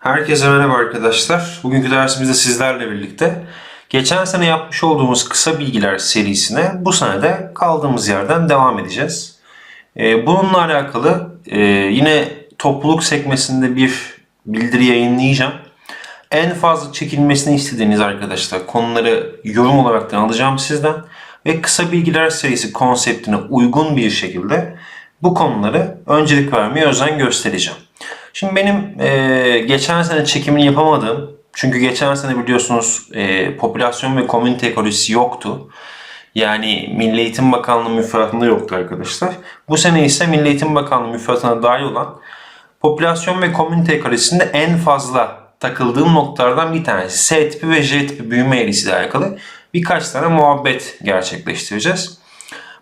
Herkese merhaba arkadaşlar. Bugünkü dersimizde sizlerle birlikte geçen sene yapmış olduğumuz kısa bilgiler serisine bu sene de kaldığımız yerden devam edeceğiz. Ee, bununla alakalı e, yine topluluk sekmesinde bir bildiri yayınlayacağım. En fazla çekilmesini istediğiniz arkadaşlar konuları yorum olarak alacağım sizden ve kısa bilgiler serisi konseptine uygun bir şekilde bu konuları öncelik vermeye özen göstereceğim. Şimdi benim e, geçen sene çekimini yapamadığım, çünkü geçen sene biliyorsunuz e, popülasyon ve komünite ekolojisi yoktu. Yani Milli Eğitim Bakanlığı müfredatında yoktu arkadaşlar. Bu sene ise Milli Eğitim Bakanlığı müfredatına dahil olan popülasyon ve komünite ekolojisinde en fazla takıldığım noktalardan bir tanesi S tipi ve J tipi büyüme eğrisiyle alakalı birkaç tane muhabbet gerçekleştireceğiz.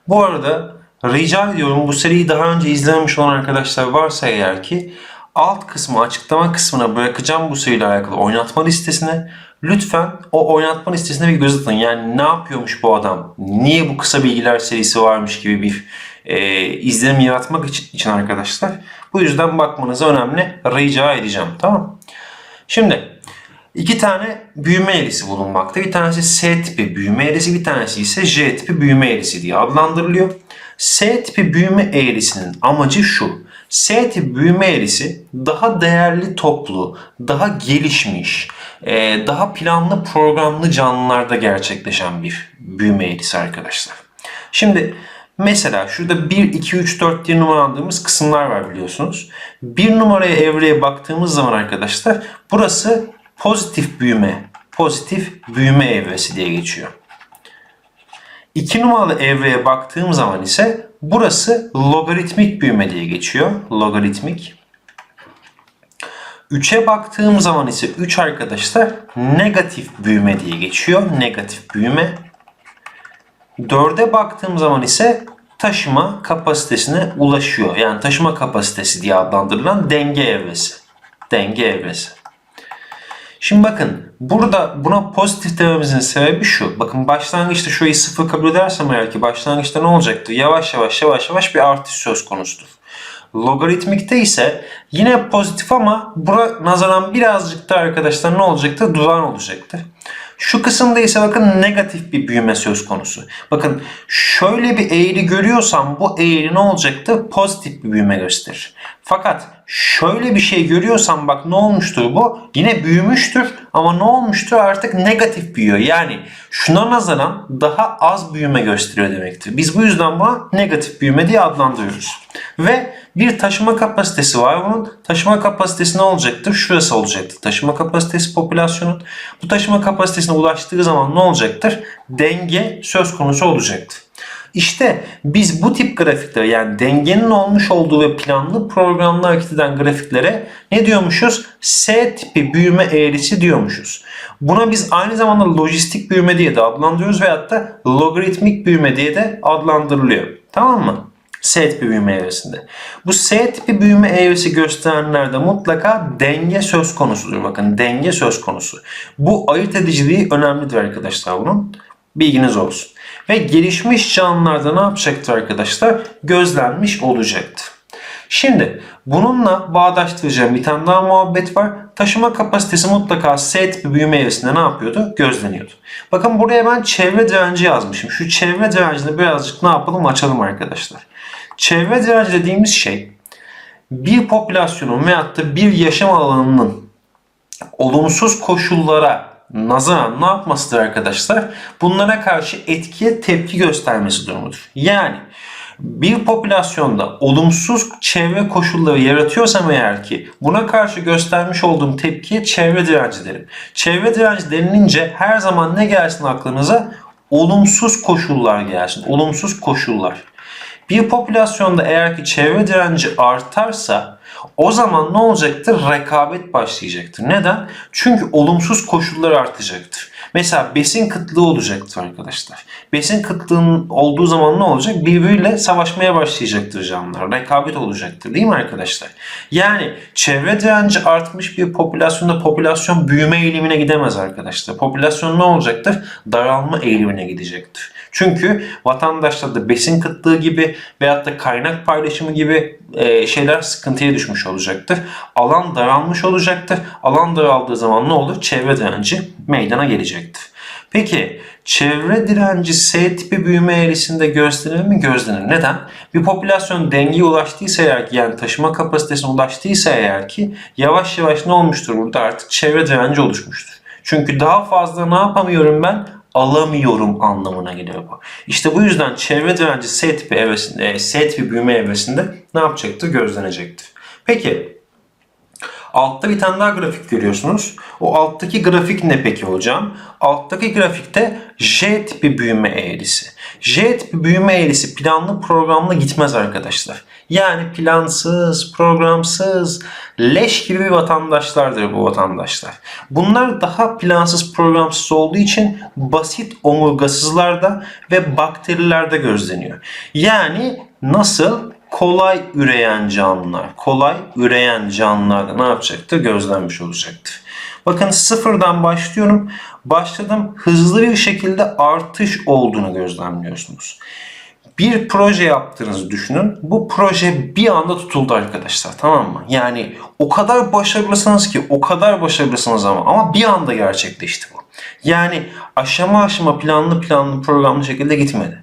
Bu arada rica ediyorum bu seriyi daha önce izlememiş olan arkadaşlar varsa eğer ki alt kısmı açıklama kısmına bırakacağım bu seriyle alakalı oynatma listesine. Lütfen o oynatma listesine bir göz atın. Yani ne yapıyormuş bu adam? Niye bu kısa bilgiler serisi varmış gibi bir e, izlenim yaratmak için arkadaşlar. Bu yüzden bakmanızı önemli rica edeceğim. Tamam Şimdi iki tane büyüme eğrisi bulunmakta. Bir tanesi S tipi büyüme eğrisi, bir tanesi ise J tipi büyüme eğrisi diye adlandırılıyor. S tipi büyüme eğrisinin amacı şu. S tipi büyüme eğrisi daha değerli toplu, daha gelişmiş, e, daha planlı programlı canlılarda gerçekleşen bir büyüme eğrisi arkadaşlar. Şimdi mesela şurada 1, 2, 3, 4 diye numaralandığımız kısımlar var biliyorsunuz. Bir numaraya evreye baktığımız zaman arkadaşlar burası pozitif büyüme, pozitif büyüme evresi diye geçiyor. 2 numaralı evreye baktığım zaman ise burası logaritmik büyüme diye geçiyor. Logaritmik. 3'e baktığım zaman ise 3 arkadaşlar negatif büyüme diye geçiyor. Negatif büyüme. 4'e baktığım zaman ise taşıma kapasitesine ulaşıyor. Yani taşıma kapasitesi diye adlandırılan denge evresi. Denge evresi. Şimdi bakın burada buna pozitif dememizin sebebi şu. Bakın başlangıçta şurayı sıfır kabul edersem eğer ki başlangıçta ne olacaktır? Yavaş yavaş yavaş yavaş bir artış söz konusudur. Logaritmikte ise yine pozitif ama bura nazaran birazcık da arkadaşlar ne olacaktır? Duran olacaktır. Şu kısımda ise bakın negatif bir büyüme söz konusu. Bakın şöyle bir eğri görüyorsam bu eğri ne olacaktır? Pozitif bir büyüme gösterir. Fakat şöyle bir şey görüyorsam bak ne olmuştur bu? Yine büyümüştür ama ne olmuştur? Artık negatif büyüyor. Yani şuna nazaran daha az büyüme gösteriyor demektir. Biz bu yüzden buna negatif büyüme diye adlandırıyoruz. Ve bir taşıma kapasitesi var bunun. Taşıma kapasitesi ne olacaktır? Şurası olacaktır. Taşıma kapasitesi popülasyonun. Bu taşıma kapasitesine ulaştığı zaman ne olacaktır? Denge söz konusu olacaktır. İşte biz bu tip grafiklere yani dengenin olmuş olduğu ve planlı programlı hareket eden grafiklere ne diyormuşuz? S tipi büyüme eğrisi diyormuşuz. Buna biz aynı zamanda lojistik büyüme diye de adlandırıyoruz veyahut da logaritmik büyüme diye de adlandırılıyor. Tamam mı? S tipi büyüme evresinde. Bu S tipi büyüme evresi gösterenlerde mutlaka denge söz konusudur. Bakın denge söz konusu. Bu ayırt ediciliği önemlidir arkadaşlar bunun. Bilginiz olsun. Ve gelişmiş canlılarda ne yapacaktır arkadaşlar? Gözlenmiş olacaktır. Şimdi bununla bağdaştıracağım bir tane daha muhabbet var. Taşıma kapasitesi mutlaka S tipi büyüme evresinde ne yapıyordu? Gözleniyordu. Bakın buraya ben çevre direnci yazmışım. Şu çevre direncini birazcık ne yapalım açalım arkadaşlar. Çevre direnci dediğimiz şey bir popülasyonun veyahut da bir yaşam alanının olumsuz koşullara nazaran ne yapmasıdır arkadaşlar? Bunlara karşı etkiye tepki göstermesi durumudur. Yani bir popülasyonda olumsuz çevre koşulları yaratıyorsam eğer ki buna karşı göstermiş olduğum tepkiye çevre direnci derim. Çevre direnci denilince her zaman ne gelsin aklınıza? Olumsuz koşullar gelsin. Olumsuz koşullar. Bir popülasyonda eğer ki çevre direnci artarsa o zaman ne olacaktır? Rekabet başlayacaktır. Neden? Çünkü olumsuz koşullar artacaktır. Mesela besin kıtlığı olacaktır arkadaşlar. Besin kıtlığının olduğu zaman ne olacak? Birbiriyle savaşmaya başlayacaktır canlılar. Rekabet olacaktır değil mi arkadaşlar? Yani çevre direnci artmış bir popülasyonda popülasyon büyüme eğilimine gidemez arkadaşlar. Popülasyon ne olacaktır? Daralma eğilimine gidecektir. Çünkü vatandaşlarda besin kıtlığı gibi veyahut da kaynak paylaşımı gibi e, şeyler sıkıntıya düşmüş olacaktır. Alan daralmış olacaktır. Alan daraldığı zaman ne olur? Çevre direnci meydana gelecektir. Peki çevre direnci S tipi büyüme eğrisinde gözlenir mi? Gözlenir. Neden? Bir popülasyon dengeye ulaştıysa eğer ki yani taşıma kapasitesine ulaştıysa eğer ki yavaş yavaş ne olmuştur burada artık çevre direnci oluşmuştur. Çünkü daha fazla ne yapamıyorum ben? Alamıyorum anlamına geliyor bu. İşte bu yüzden çevre direnci S tipi evresinde, S tipi büyüme evresinde ne yapacaktır? Gözlenecektir. Peki Altta bir tane daha grafik görüyorsunuz. O alttaki grafik ne peki hocam? Alttaki grafikte J tipi büyüme eğrisi. J tipi büyüme eğrisi planlı programlı gitmez arkadaşlar. Yani plansız, programsız, leş gibi bir vatandaşlardır bu vatandaşlar. Bunlar daha plansız, programsız olduğu için basit omurgasızlarda ve bakterilerde gözleniyor. Yani nasıl? Kolay üreyen canlılar, kolay üreyen canlılarda ne yapacaktır? Gözlenmiş olacaktır. Bakın sıfırdan başlıyorum. Başladım. Hızlı bir şekilde artış olduğunu gözlemliyorsunuz. Bir proje yaptığınızı düşünün. Bu proje bir anda tutuldu arkadaşlar. Tamam mı? Yani o kadar başarılısınız ki o kadar başarılısınız ama ama bir anda gerçekleşti bu. Yani aşama aşama planlı planlı programlı şekilde gitmedi.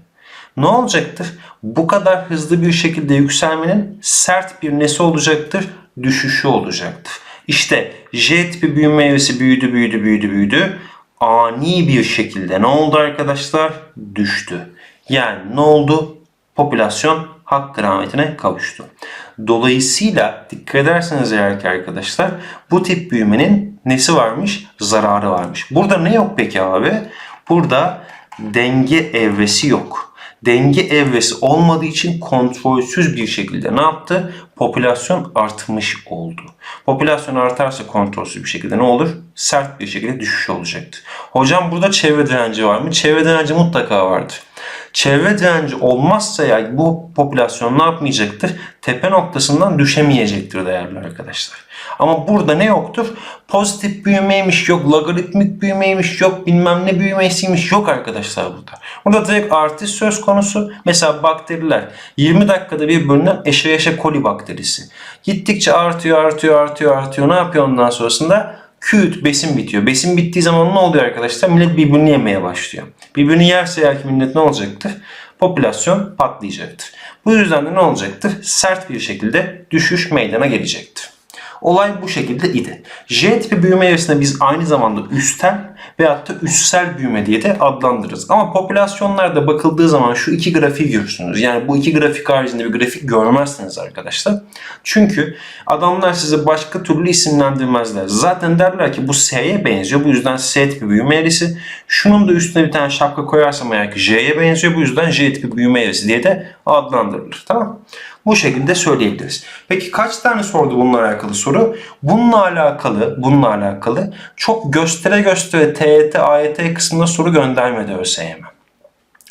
Ne olacaktır? Bu kadar hızlı bir şekilde yükselmenin sert bir nesi olacaktır? Düşüşü olacaktır. İşte J tipi büyüme evresi büyüdü, büyüdü, büyüdü, büyüdü. Ani bir şekilde ne oldu arkadaşlar? Düştü. Yani ne oldu? Popülasyon hakkı rahmetine kavuştu. Dolayısıyla dikkat ederseniz eğer ki arkadaşlar bu tip büyümenin nesi varmış? Zararı varmış. Burada ne yok peki abi? Burada denge evresi yok denge evresi olmadığı için kontrolsüz bir şekilde ne yaptı? Popülasyon artmış oldu. Popülasyon artarsa kontrolsüz bir şekilde ne olur? Sert bir şekilde düşüş olacaktır. Hocam burada çevre direnci var mı? Çevre direnci mutlaka vardır. Çevre direnci olmazsa ya bu popülasyon ne yapmayacaktır? Tepe noktasından düşemeyecektir değerli arkadaşlar. Ama burada ne yoktur? Pozitif büyümeymiş yok, logaritmik büyümeymiş yok, bilmem ne büyümesiymiş yok arkadaşlar burada. Burada direkt artış söz konusu. Mesela bakteriler 20 dakikada bir bölünen Escherichia coli bakterisi. Gittikçe artıyor, artıyor, artıyor, artıyor. Ne yapıyor ondan sonrasında? Küt, besin bitiyor. Besin bittiği zaman ne oluyor arkadaşlar? Millet birbirini yemeye başlıyor. Birbirini yerse eğer ki millet ne olacaktır? Popülasyon patlayacaktır. Bu yüzden de ne olacaktır? Sert bir şekilde düşüş meydana gelecektir. Olay bu şekilde idi. J tipi büyüme evresinde biz aynı zamanda üstel veyahut da üstsel büyüme diye de adlandırırız. Ama popülasyonlarda bakıldığı zaman şu iki grafiği görürsünüz. Yani bu iki grafik haricinde bir grafik görmezsiniz arkadaşlar. Çünkü adamlar size başka türlü isimlendirmezler. Zaten derler ki bu S'ye benziyor. Bu yüzden S tipi büyüme eğrisi. Şunun da üstüne bir tane şapka koyarsam eğer ki J'ye benziyor. Bu yüzden J tipi büyüme eğrisi diye de adlandırılır. Tamam bu şekilde söyleyebiliriz. Peki kaç tane sordu bununla alakalı soru? Bununla alakalı, bununla alakalı çok göstere göstere TYT, AYT kısmında soru göndermedi ÖSYM.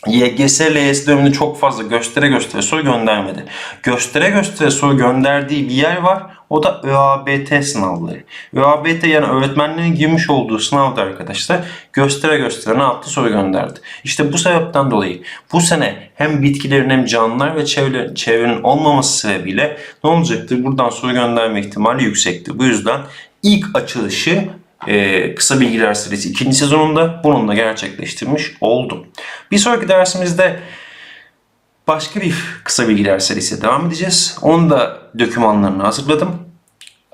YGS, LYS döneminde çok fazla göstere göstere soru göndermedi. Göstere göstere soru gönderdiği bir yer var. O da ÖABT sınavları. ÖABT yani öğretmenlerin girmiş olduğu sınavda arkadaşlar göstere göstere ne yaptı soru gönderdi. İşte bu sebepten dolayı bu sene hem bitkilerin hem canlılar ve çevre, çevrenin olmaması sebebiyle ne olacaktır? Buradan soru gönderme ihtimali yüksektir. Bu yüzden ilk açılışı e, kısa bilgiler serisi ikinci sezonunda bununla gerçekleştirmiş oldum. Bir sonraki dersimizde başka bir kısa bilgiler serisi devam edeceğiz. Onun da dokümanlarını hazırladım.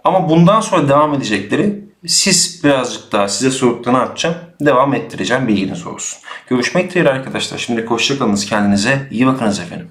Ama bundan sonra devam edecekleri siz birazcık daha size sordukta ne yapacağım? Devam ettireceğim bilginiz olsun. Görüşmek dileğiyle arkadaşlar. Şimdi hoşçakalınız kendinize. iyi bakınız efendim.